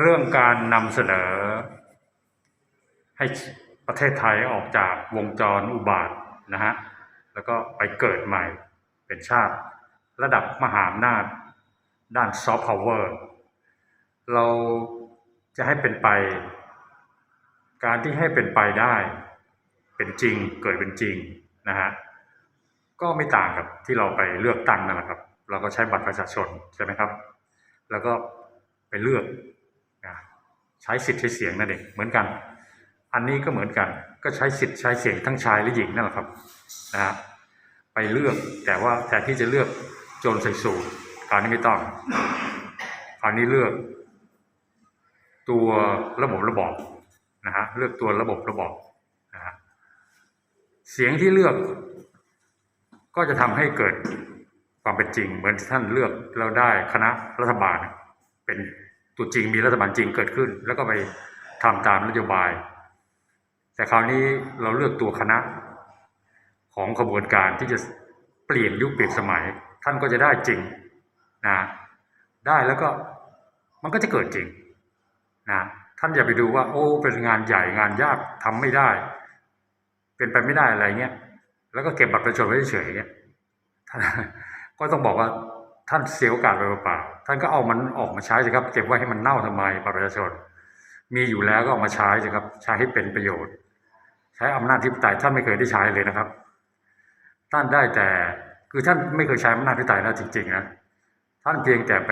เรื่องการนำเสนอ ให้ประเทศไทยออกจากวงจรอุบาทนะฮะแล้วก็ไปเกิดใหม่เป็นชาติ ระดับมหาอำนาจด้านซอฟต์พาวเวอร์เราจะให้เป็นไป การที่ให้เป็นไปได้ เป็นจริงเกิดเป็นจริงนะฮะก็ไม่ต่างกับที่เราไปเลือกตั้งนั่นแหละครับ เราก็ใช้บัตรประชาชนใช่ไหมครับ แล้วก็ไปเลือก ใช้สิทธิ์ใช้เสียงนั่นเองเหมือนกัน อันนี้ก็เหมือนกัน ก็ใช้สิทธิ์ใช้เสียงทั้งชายและหญิงนั่นแหละครับนะฮะไปเลือกแต่ว่าแทนที่จะเลือกโจรใส่สูทคราวนี้ไม่ต้องคราวนี้เลือก ตัวระบบระบอบนะฮะเลือกตัวระบบระบอบนะฮะเสียงที่เลือก ก็จะทำให้เกิดความเป็นจริง เหมือนที่ท่านเลือกแล้วได้คณะรัฐบาลเป็น ตัวจริงมีรัฐบาลจริงเกิดขึ้น แล้วก็ไปทำตามนโยบาย แต่คราวนี้เราเลือกตัวคณะของขบวนการที่จะเปลี่ยนยุคเปลี่ยนสมัย ท่านก็จะได้จริงนะได้แล้วก็มันก็จะเกิดจริงนะท่านอย่าไปดูว่า โอ้ เป็นงานใหญ่งานยากทำไม่ได้ เป็นไปไม่ได้อะไรเงี้ยแล้วก็เก็บบัตรประชาชนไว้เฉยเงี้ยก็ต้องบอกว่า ท่านเสียโอกาสไปเปล่าท่านก็เอามันออกมาใช้สิครับ เก็บไว้ให้มันเน่าทำไมประชาชน มีอยู่แล้วก็เอามาใช้สิครับ ใช้ให้เป็นประโยชน์ ใช้อำนาจที่ปไตยท่านไม่เคยได้ใช้เลยนะครับท่านได้แต่คือท่านไม่เคยใช้อำนาจที่ปไตยนะจริงๆนะท่านเพียงแต่ไป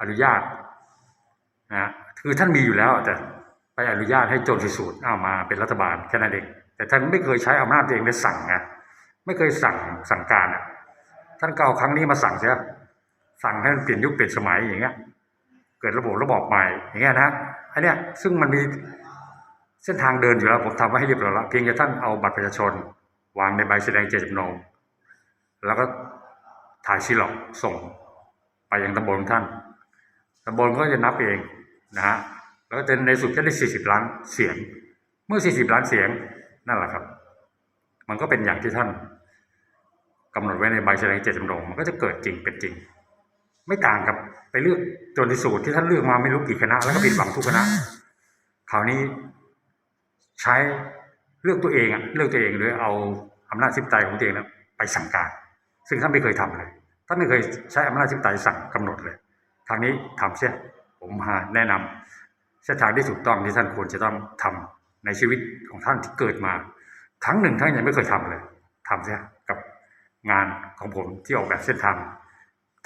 อนุญาตนะคือท่านมีอยู่แล้วแต่ไปอนุญาตให้โจรสูตรเอามาเป็นรัฐบาลแค่นั้นเองแต่ท่านไม่เคยใช้อำนาจตัวเองในสั่งนะไม่เคยสั่งสั่งการอะท่านก็เอาครั้งนี้มาสั่งใช่ไหม สั่งให้มันเปลี่ยนยุคเปลี่ยนสมัยอย่างเงี้ย เกิดระบบระบอบใหม่อย่างเงี้ยนะอันเนี้ยซึ่งมันมีเส้นทางเดินอยู่แล้วผมทำไว้ให้เรียบร้อยแล้วเพียงแต่ท่านเอาบัตรประชาชน วางในใบแสดงเจตจำนงแล้วก็ถ่ายซีล็อกส่งไปยังตำบลท่านตำบลก็จะนับเองนะฮะแล้วก็จะในสุดก็ได้สี่สิบล้านเสียง เมื่อสี่สิบล้านเสียงนั่นแหละครับ มันก็เป็นอย่างที่ท่านกำหนดไว้ในใบแสดงเจตจำนงมันก็จะเกิดจริงเป็นจริง ไม่ต่างกับไปเลือกจนที่สูตรที่ท่านเลือกมาไม่รู้กี่คณะ แล้วก็ผิดหวังทุกคณะคราวนี้ใช้เลือกตัวเองอะเลือกตัวเองเลยเอาอำนาจทิปไตของตัวเองนะไปสั่งการ ซึ่งท่านไม่เคยทำเลยท่านไม่เคยใช้อำนาจทิปไตสั่งกำหนดเลยครั้งนี้ทำเสียผมมาแนะนำเส้นทางที่ถูกต้องที่ท่านควรจะต้องทำในชีวิตของท่านที่เกิดมา ครั้งหนึ่งท่านยังไม่เคยทำเลยทำเสียกับงานของผมที่ออกแบบเส้นทาง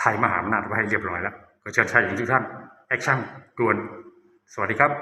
ไทยมหาอำนาจไว้ให้เรียบร้อยแล้ว ก็เชิญชายหญิงทุกท่าน แอคชั่นด่วน สวัสดีครับ